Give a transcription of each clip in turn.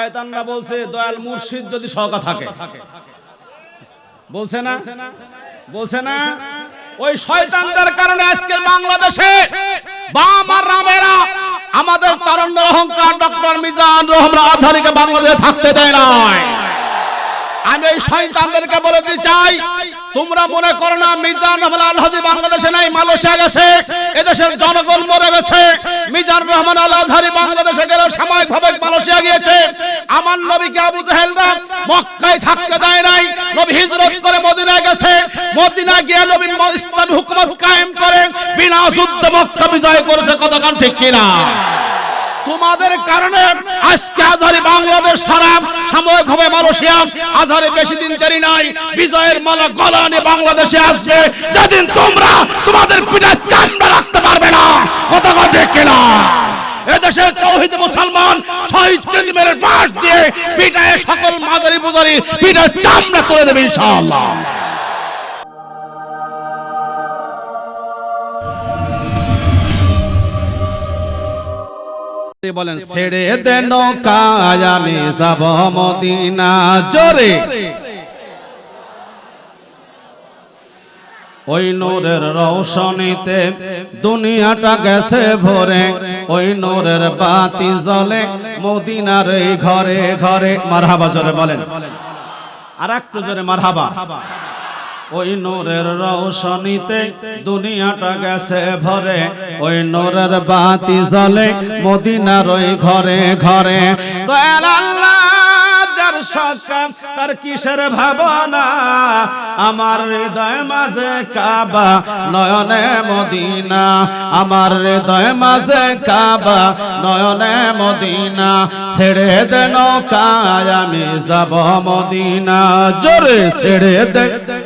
শয়তানরা বলছে, দয়াল মুর্শিদ যদি সহকা থাকে। বলছে না? বলছে না? ওই শয়তানদের কারণে আজকে বাংলাদেশে বাম আর রামেরা আমাদের তারণ্য অহংকার, ডক্টর মিজান রহমান আজহারিকে বাংলাদেশে থাকতে দেয় নাই। আমি এই শয়তানদেরকে বলে দিতে চাই, তোমরা মনে করো না, মিজান রহমান আল হাজি বাংলাদেশে নাই, মালয়েশিয়া গেছে, এদেশের জনগণ মরে গেছে, মিজান রহমান আল আজহারি বাংলাদেশে গেলে সাময়িক ভাবে মালয়েশিয়া গিয়েছে, আমার নবীকে আবু জাহেলরা মক্কায় থাকতে দেয় নাই, নবী হিজরত করে মদিনায় গেছে মদিনা গিয়ে নবী ইসলামী হুকুমত কায়েম করে, বিনা যুদ্ধ মক্কা বিজয় করেছে কতক্ষণ ঠিক কিনা? তোমাদের কারণে আজকে আজহারি বাংলাদেশ ছাড়া সাময়িক হবে মালয়েশিয়া। আজহারি বেশি দিন দেরি নাই, বিজয়ের মালা গলা নিয়ে বাংলাদেশে আসবে। যেদিন তোমরা তোমাদের পিঠে চামড়া রাখতে পারবে না, কথা কথা দেখে না এদেশের তৌহিদ মুসলমান শহীদ কেজিমের পাশ দিয়ে পিঠায় সকল মাজারি বুজারি পিঠে চামড়া করে দেবে ইনশাআল্লাহ। বলেন ছেড়ে দে নৌকায় আমি যাব মদিনা। জোরে। ওই নূরের রৌশনীতে দুনিয়াটা গেছে ভরে। ওই নূরের বাতি জ্বলে মদিনার এই ঘরে ঘরে। মারহাবা জোরে বলেন। আর একটু জোরে মারহাবা। ওই নূরের রৌশনীতে দুনিয়াটা গেছে ভরে। ওই নূরের বাতি জ্বলে মদিনার ওই ঘরে ঘরে। তার কিসের ভাবনা? আমার হৃদয় মাঝে কাবা, নয়নে মদিনা। আমার হৃদয় মাঝে কাবা, নয়নে মদিনা। ছেড়ে দে নৌকায়, আমি যাব মদিনা। জোরে ছেড়ে দে।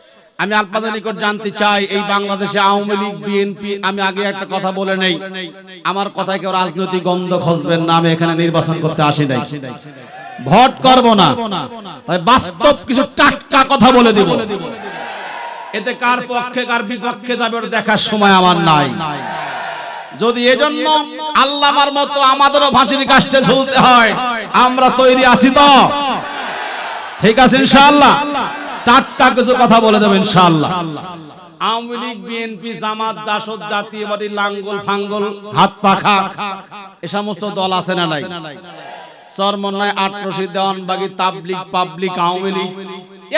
আমি আপনাদের নিকট জানতে চাই, এই বাংলাদেশে আওয়ামী লীগ, বিএনপি, আমি আগে একটা কথা বলে নেই। আমার কথায় কেউ রাজনৈতিক গন্ধ খুঁজবেন না, আমি এখানে নির্বাচন করতে আসি নাই। ভোট করব না তাই বাস্তব কিছু টাটকা কথা বলে দিব। এতে কার পক্ষে, কার বিপক্ষে যাবে, ওটা দেখার সময় আমার নাই। যদি এজন্য আল্লাহর মতো আমাদেরও ফাঁসির কাষ্টে ঝুলতে হয়, আমরা তৈরি আছি তো। ঠিক আছে, ইনশাআল্লাহ। টাটকা কিছু কথা বলে দেবেন ইনশাআল্লাহ। Awami League, BNP, Jamaat, JASAD, Jatiya Party, লাঙ্গল, ফাঙ্গল, হাত পাখা, এ সমস্ত দল আছে না নাই? চরমন্যায় আটরশি দেওয়ানবাগি, তাবলিগ, পাবলিক, আওয়ামী লীগ,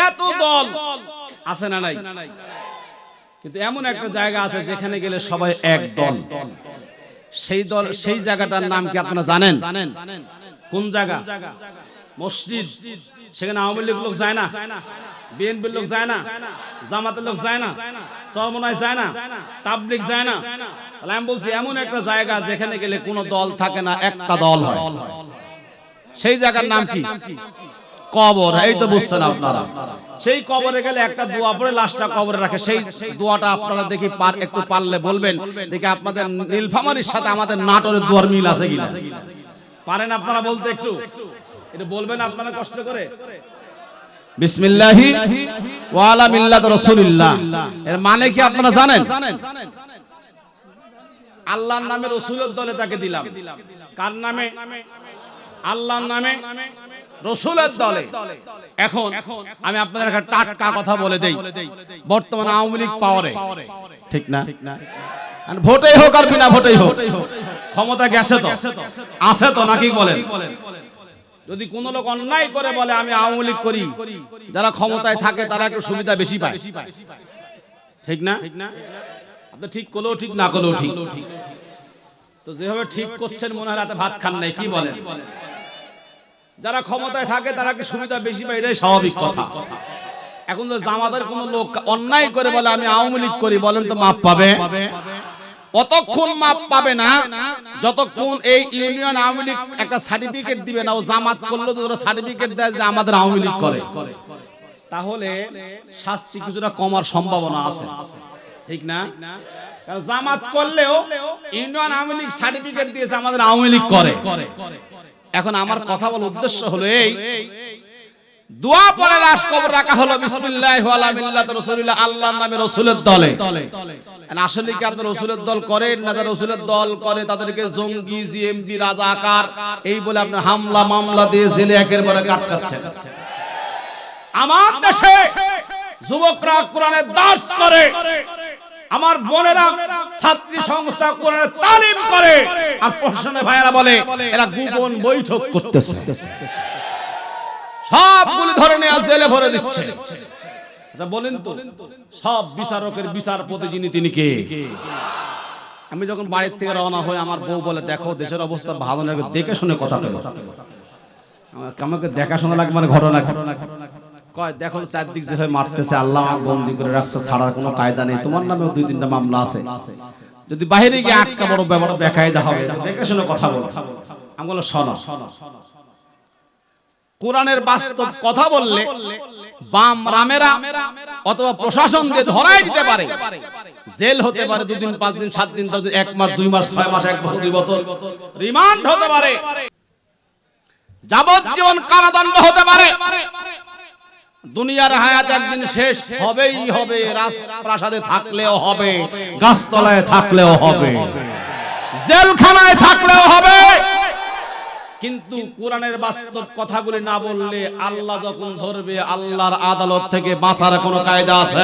এত দল আছে না নাই? কিন্তু এমন একটা জায়গা আছে যেখানে গেলে সবাই এক দল। সেই দল, সেই জায়গাটার নাম কি আপনারা জানেন? কোন জায়গা? মসজিদ। সেখানে আওয়ামী লীগ লোক যায় না। বিএনপির লোক যায় না। জামাতের লোক যায় না। চরমনায় যায় না। তাবলিক যায় না। তাহলে আমি বলছি, এমন একটা জায়গা যেখানে গেলে কোনো দল থাকে না, একটা দল হয়। সেই জায়গার নাম কি? কবর। এই তো বুঝছেন আপনারা। সেই কবরে গেলে একটা দোয়া পড়ে, লাশটা কবরে রাখে। সেই দোয়াটা আপনারা দেখি পার একটু পারলে বলবেন। দেখি আপনাদের নীলফামারির সাথে আমাদের নাটোরের দোয়ার মিল আছে কিনা? পারেন আপনারা বলতে একটু? এটা বলবেন আপনারা কষ্ট করে। বিসমিল্লাহি ওয়ালা মিল্লাত রাসূলিল্লাহ। এর মানে কি আপনারা জানেন? আল্লাহর নামে রসুলের দলে তাকে দিলাম। কার নামে? আল্লাহর নামে রসুলের দলে। এখন আমি আপনাদের একটা টাটকা কথা বলে দেই। বর্তমানে আওয়ামী লীগ পাওয়ারে ঠিক না? ভোটেই হোক আর বিনা ভোটেই হোক। ক্ষমতা গেছে তো? আছে তো নাকি বলেন? যদি কোন লোক অন্যায় করে বলে, আমি আওয়ামী লীগ করি, যারা ক্ষমতায় থাকে, তারা একটু সুবিধা বেশি পায়। ঠিক না? আপনি ঠিক করলেও ঠিক, না করলেও ঠিক। তো যেভাবে ঠিক করছেন, মনে হয় রাতে ভাত খান নাই, কি বলেন? যারা ক্ষমতায় থাকে, তারা কি সুবিধা বেশি পায়? এটাই স্বাভাবিক কথা। এখন তো জামাতের কোন লোক অন্যায় করে বলে, আমি আওয়ামী লীগ করি, বলেন তো মাপ পাবে? অতক্ষণ মাপ পাবে না যতক্ষণ এই ইউনিয়ন আওয়ামী লীগ একটা সার্টিফিকেট দিবে না ও জামাত করলে তো ওরা সার্টিফিকেট দেয় যে আমাদের আওয়ামী লীগ করে। তাহলে শাস্তি কিছুটা কমার সম্ভাবনা আছে। ঠিক না? কারণ জামাত করলেও ইউনিয়ন আওয়ামী লীগ সার্টিফিকেট দিয়েছে আমাদের আওয়ামী লীগ করে। এখন আমার কথা বলার উদ্দেশ্য হলো এই দোয়া পরে লাশ কবর রাখা হলো বিসমিল্লাহ ওয়ালা মিল্লাত রাসূলিল্লাহ, আল্লাহর নামে রাসূলের দলে। আসলে কি আপনারা রাসূলের দল করেন না যারা রাসূলের দল করে? তাদেরকে জঙ্গি, জিএমবি, রাজাকার, এই বলে আপনি হামলা, মামলা দিয়ে জেলে একের পরে কাটকাচ্ছেন আমার দেশে যুবকরা কোরআনের দাস করে, আমার বোনেরা ছাত্রী সংস্থা কোরআনের তালিম করে, আর প্রশাসনে ভাইয়েরা বলে, এরা গোপন বৈঠক করতেছে। সবগুলি ধরে নিয়ে জেলে ভরে দিচ্ছে। আচ্ছা বলেন তো সব বিচারকের বিচারপতি যিনি তিনি কে? আমি যখন বাড়ির থেকে রওনা হই আমার বউ বলে দেখো দেশের অবস্থা ভালো না দেখে শুনে কথা বলো। আমার- আমাকে দেখাশোনা লাগবে মানে ঘটনা ঘটনা কয় দেখো চারদিক যেভাবে মারতেছে আল্লাহ বন্দি করে রাখছে ছাড়ার কোনো কায়দা নেই। তোমার নামেও দুই তিনটা মামলা আছে। যদি বাইরে গিয়ে আটকা বড় ব্যাপার বেকায়দা হবে দেখে শুনে কথা বলো। আমি বলো শোনো কোরআনের বাস্তব কথা বললে বাম রামেরা অথবা প্রশাসন দিয়ে ধরাই দিতে পারে। জেল হতে পারে দুদিন, পাঁচ দিন, সাত দিন, দশ এক মাস, দুই মাস, ছয় মাস, এক বছর, দুই বছর। রিমান্ড হতে পারে। যাবজ্জীবন কারাদণ্ড হতে পারে। দুনিয়ার হায়াত একদিন শেষ হবেই হবে, রাজপ্রাসাদে থাকলেও হবে, গাছতলায় থাকলেও হবে, জেলখানায় থাকলেও হবে। কিন্তু কোরআনের বাস্তব কথাগুলি না বললে আল্লাহ যখন ধরবে, আল্লাহর আদালত থেকে বাঁচার কোনো কায়দা আছে?